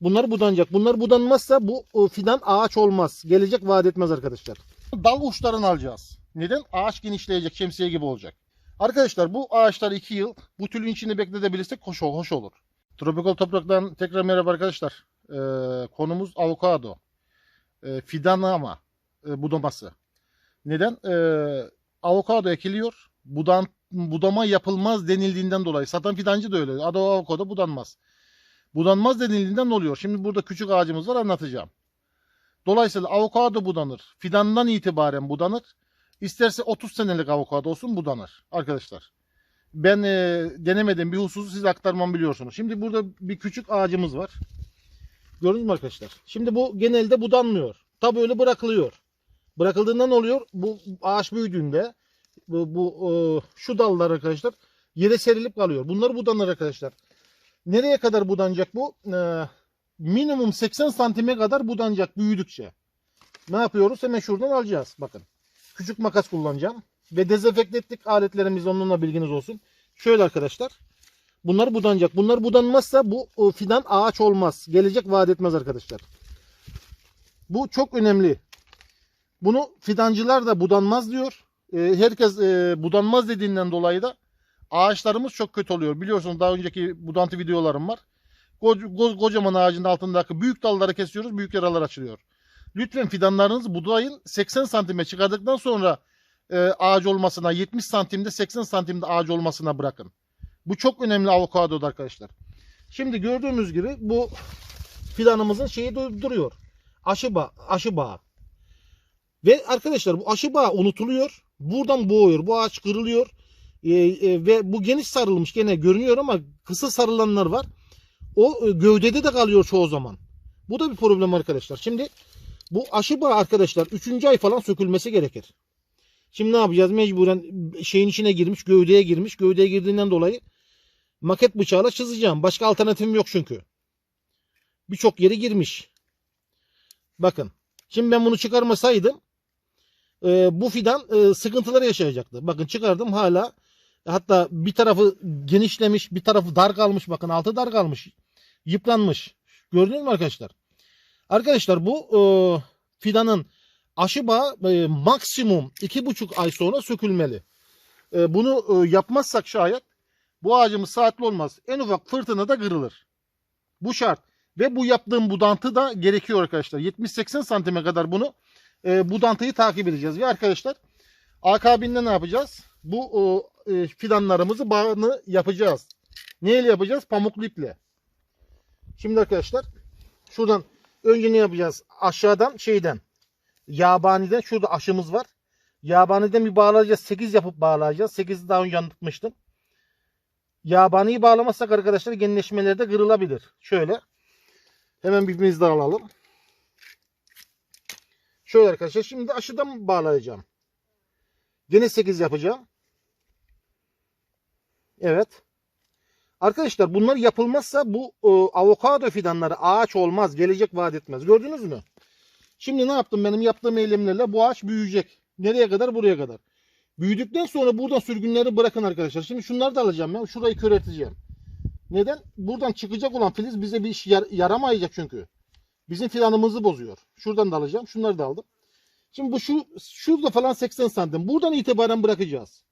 Bunlar budanacak. Bunlar budanmazsa bu e, fidan ağaç olmaz. Gelecek vaat etmez arkadaşlar. Dal uçlarını alacağız. Neden? Ağaç genişleyecek, şemsiye gibi olacak. Arkadaşlar bu ağaçlar 2 yıl bu tülün içinde bekletebilirsek hoş, hoş olur. Tropikal topraktan tekrar merhaba arkadaşlar. Ee, konumuz avokado. Ee, fidan ama e, budaması. Neden? Ee, avokado ekiliyor. Budan, budama yapılmaz denildiğinden dolayı. Satan fidancı da öyle. Adı avokado budanmaz. Budanmaz denildiğinden oluyor? Şimdi burada küçük ağacımız var anlatacağım. Dolayısıyla avokado budanır. Fidandan itibaren budanır. İsterse 30 senelik avokado olsun budanır arkadaşlar. Ben e, denemedim bir hususu size aktarmam biliyorsunuz. Şimdi burada bir küçük ağacımız var. Gördünüz mü arkadaşlar? Şimdi bu genelde budanmıyor. Tabi öyle bırakılıyor. Bırakıldığında ne oluyor? Bu ağaç büyüdüğünde bu, bu e, şu dallar arkadaşlar yere serilip kalıyor. Bunlar budanır arkadaşlar. Nereye kadar budanacak bu? Ee, minimum 80 santime kadar budanacak büyüdükçe. Ne yapıyoruz? Hemen şuradan alacağız. Bakın. Küçük makas kullanacağım. Ve dezenfekte ettik aletlerimiz onunla bilginiz olsun. Şöyle arkadaşlar. Bunlar budanacak. Bunlar budanmazsa bu fidan ağaç olmaz. Gelecek vaat etmez arkadaşlar. Bu çok önemli. Bunu fidancılar da budanmaz diyor. E, herkes e, budanmaz dediğinden dolayı da ağaçlarımız çok kötü oluyor. Biliyorsunuz daha önceki budantı videolarım var. Koca, ko- kocaman ağacın altındaki büyük dalları kesiyoruz. Büyük yaralar açılıyor. Lütfen fidanlarınızı budayın. 80 santime çıkardıktan sonra e, ağaç olmasına 70 santimde 80 santimde ağaç olmasına bırakın. Bu çok önemli avokadoda arkadaşlar. Şimdi gördüğümüz gibi bu fidanımızın şeyi dur- duruyor. Aşı, bağ, aşı bağı. Ve arkadaşlar bu aşı bağı unutuluyor. Buradan boğuyor. Bu ağaç kırılıyor. Ee, e, ve bu geniş sarılmış gene görünüyor ama kısa sarılanlar var. O e, gövdede de kalıyor çoğu zaman. Bu da bir problem arkadaşlar. Şimdi bu aşı bağı arkadaşlar 3. ay falan sökülmesi gerekir. Şimdi ne yapacağız? Mecburen şeyin içine girmiş, gövdeye girmiş. Gövdeye girdiğinden dolayı maket bıçağıyla çizeceğim. Başka alternatifim yok çünkü. Birçok yeri girmiş. Bakın. Şimdi ben bunu çıkarmasaydım e, bu fidan e, sıkıntılar yaşayacaktı. Bakın çıkardım hala hatta bir tarafı genişlemiş bir tarafı dar kalmış. Bakın altı dar kalmış. Yıpranmış. Gördünüz mü arkadaşlar? Arkadaşlar bu e, fidanın aşı bağı e, maksimum iki buçuk ay sonra sökülmeli. E, bunu e, yapmazsak şayet bu ağacımız saatli olmaz. En ufak fırtınada kırılır. Bu şart. Ve bu yaptığım budantı da gerekiyor arkadaşlar. 70-80 santime kadar bunu e, budantıyı takip edeceğiz. Ve arkadaşlar akabinde ne yapacağız bu e, fidanlarımızı bağını yapacağız. Neyle yapacağız? Pamuklu iple. Şimdi arkadaşlar şuradan önce ne yapacağız? Aşağıdan şeyden yabaniden şurada aşımız var. Yabaniden bir bağlayacağız. 8 yapıp bağlayacağız. 8'i daha önce anlatmıştım. Yabaniyi bağlamazsak arkadaşlar genleşmelerde kırılabilir. Şöyle. Hemen birbirimizi de alalım. Şöyle arkadaşlar şimdi aşıdan bağlayacağım. Gene 8 yapacağım. Evet. Arkadaşlar bunlar yapılmazsa bu e, avokado fidanları ağaç olmaz. Gelecek vaat etmez. Gördünüz mü? Şimdi ne yaptım benim yaptığım eylemlerle bu ağaç büyüyecek. Nereye kadar? Buraya kadar. Büyüdükten sonra buradan sürgünleri bırakın arkadaşlar. Şimdi şunları da alacağım ben. Şurayı körelteceğim. Neden? Buradan çıkacak olan filiz bize bir iş yar- yaramayacak çünkü. Bizim fidanımızı bozuyor. Şuradan da alacağım. Şunları da aldım. Şimdi bu şu şurada falan 80 santim. Buradan itibaren bırakacağız.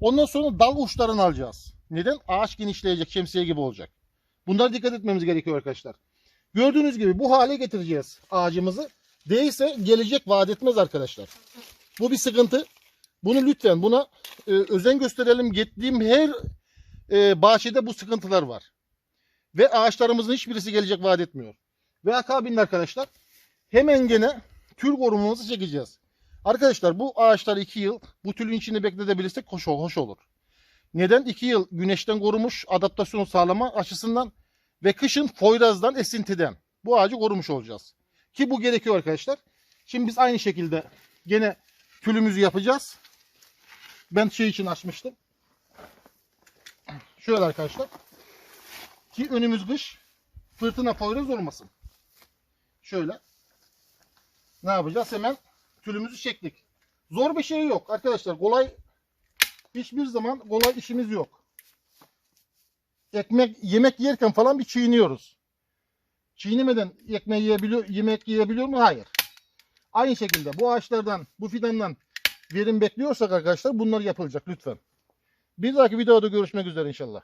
Ondan sonra dal uçlarını alacağız. Neden? Ağaç genişleyecek, şemsiye gibi olacak. Bunlara dikkat etmemiz gerekiyor arkadaşlar. Gördüğünüz gibi bu hale getireceğiz ağacımızı. Değilse gelecek vaat etmez arkadaşlar. Bu bir sıkıntı. Bunu lütfen buna e, özen gösterelim. Gittiğim her e, bahçede bu sıkıntılar var. Ve ağaçlarımızın hiçbirisi gelecek vaat etmiyor. Ve akabinde arkadaşlar hemen gene tül korumamızı çekeceğiz. Arkadaşlar bu ağaçlar 2 yıl bu tülün içinde bekletebilirsek hoş, hoş olur. Neden? 2 yıl güneşten korumuş adaptasyonu sağlama açısından ve kışın foyrazdan esintiden bu ağacı korumuş olacağız. Ki bu gerekiyor arkadaşlar. Şimdi biz aynı şekilde gene tülümüzü yapacağız. Ben şey için açmıştım. Şöyle arkadaşlar. Ki önümüz kış fırtına foyraz olmasın. Şöyle. Ne yapacağız? Hemen tülümüzü çektik. Zor bir şey yok arkadaşlar. Kolay hiçbir zaman kolay işimiz yok. Ekmek, yemek yerken falan bir çiğniyoruz. çiğnemeden ekmeği yiyebiliyor, yemek yiyebiliyor mu? Hayır. Aynı şekilde bu ağaçlardan, bu fidandan verim bekliyorsak arkadaşlar bunlar yapılacak lütfen. Bir dahaki videoda görüşmek üzere inşallah.